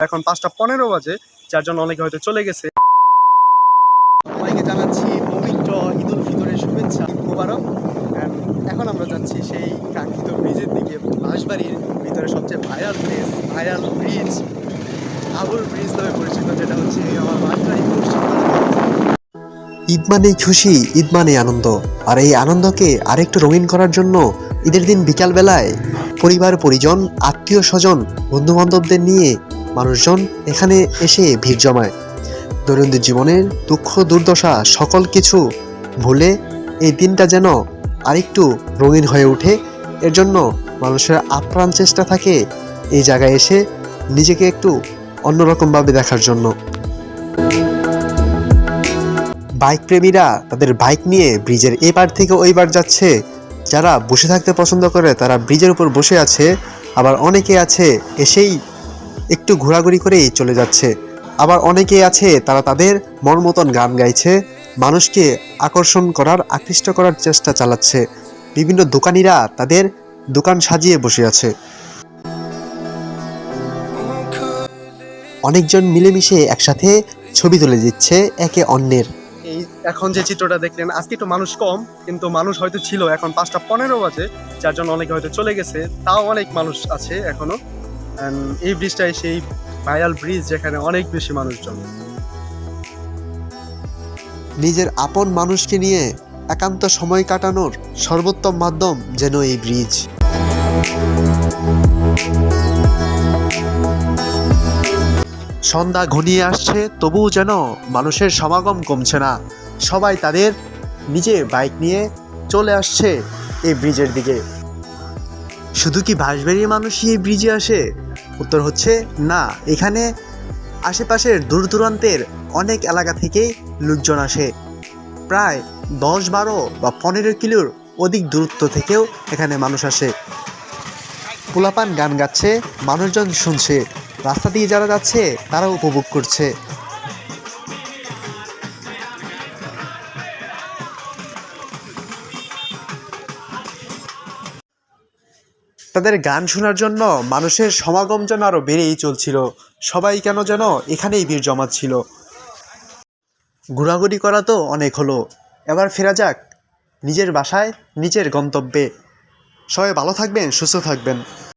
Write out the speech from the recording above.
এখন পাঁচটা পনেরো বাজে যার জন্য অনেকে হয়তো চলে গেছে। সবাইকে জানাচ্ছি পবিত্র ঈদ উল ফিতরের শুভেচ্ছা মোবারক। এখন আমরা যাচ্ছি সেই কাঙ্ক্ষিত ব্রিজের দিকে বাঁশবাড়ির ভিতরে সবচেয়ে viral bridge viral bridge Abul bridge নামে পরিচিত যেটা হচ্ছে আমার বাঁশবাড়ি ঈদ মানেই খুশি ঈদ মানেই আনন্দ। আর এই আনন্দকে আরেকটু রঙিন করার জন্য ঈদের দিন বিকালবেলায় পরিবার পরিজন আত্মীয় স্বজন বন্ধু বান্ধবদের নিয়ে মানুষজন এখানে এসে ভিড় জমায়। দৈনন্দিন জীবনের দুঃখ, দুর্দশা, সকল কিছু ভুলে এই দিনটা যেন আরেকটু রঙিন হয়ে ওঠে, এর জন্য মানুষের আপ্রাণ চেষ্টা থাকে এই জায়গায় এসে নিজেকে একটু অন্যরকমভাবে দেখার জন্য। বাইক প্রেমীরা তাদের বাইক নিয়ে ব্রিজের এপার থেকে ওই পার যাচ্ছে। যারা বসে থাকতে পছন্দ করে, তারা ব্রিজের উপর বসে আছে, আবার অনেকে আছে এসেই একটু ঘোরাঘুরি করেই চলে যাচ্ছে। আবার অনেকে আছে, তারা তাদের মন মতন গান গাইছে, মানুষকে আকর্ষণ করার, আকৃষ্ট করার চেষ্টা চালাচ্ছে। বিভিন্ন দোকানিরা তাদের দোকান সাজিয়ে বসে আছে। অনেকজন মিলেমিশে একসাথে ছবি তুলে দিচ্ছে একে অন্যের। এই এখন যে চিত্রটা দেখলেন, আজকে একটু মানুষ কম, কিন্তু মানুষ হয়তো ছিল, এখন পাঁচটা পনেরো বাজে, যার জন্য অনেকে হয়তো চলে গেছে, তাও অনেক মানুষ আছে এখনও। এই ব্রিজটাই সেই ভাইরাল ব্রিজ যেখানে অনেক বেশি মানুষজন নিজের আপন মানুষকে নিয়ে একান্ত সময় কাটানোর সর্বোত্তম মাধ্যম যেন এই ব্রিজ সন্ধ্যা ঘনিয়ে আসছে, তবুও যেন মানুষের সমাগম কমছে না। সবাই তাদের নিজে বাইক নিয়ে চলে আসছে এই ব্রিজের দিকে। শুধু কি বাঁশবাড়ির মানুষই এই ব্রিজে আসে? উত্তর হচ্ছে না। এখানে আশেপাশের দূর দূরান্তের অনেক এলাকা থেকেই লোকজন আসে। প্রায় দশ বারো বা পনেরো কিলোর অধিক দূরত্ব থেকেও এখানে মানুষ আসে। পোলাপান গান গাচ্ছে, মানুষজন শুনছে। রাস্তা দিয়ে যারা যাচ্ছে তারা উপভোগ করছে। তাদের গান শোনার জন্য মানুষের সমাগম যেন আরও বেড়েই চলছিল। সবাই কেন যেন এখানেই ভিড় জমাচ্ছিল। ঘোরাঘুরি করা তো অনেক হলো। এবার ফেরা যাক নিজের বাসায়, নিজের গন্তব্যে। সবাই ভালো থাকবেন, সুস্থ থাকবেন।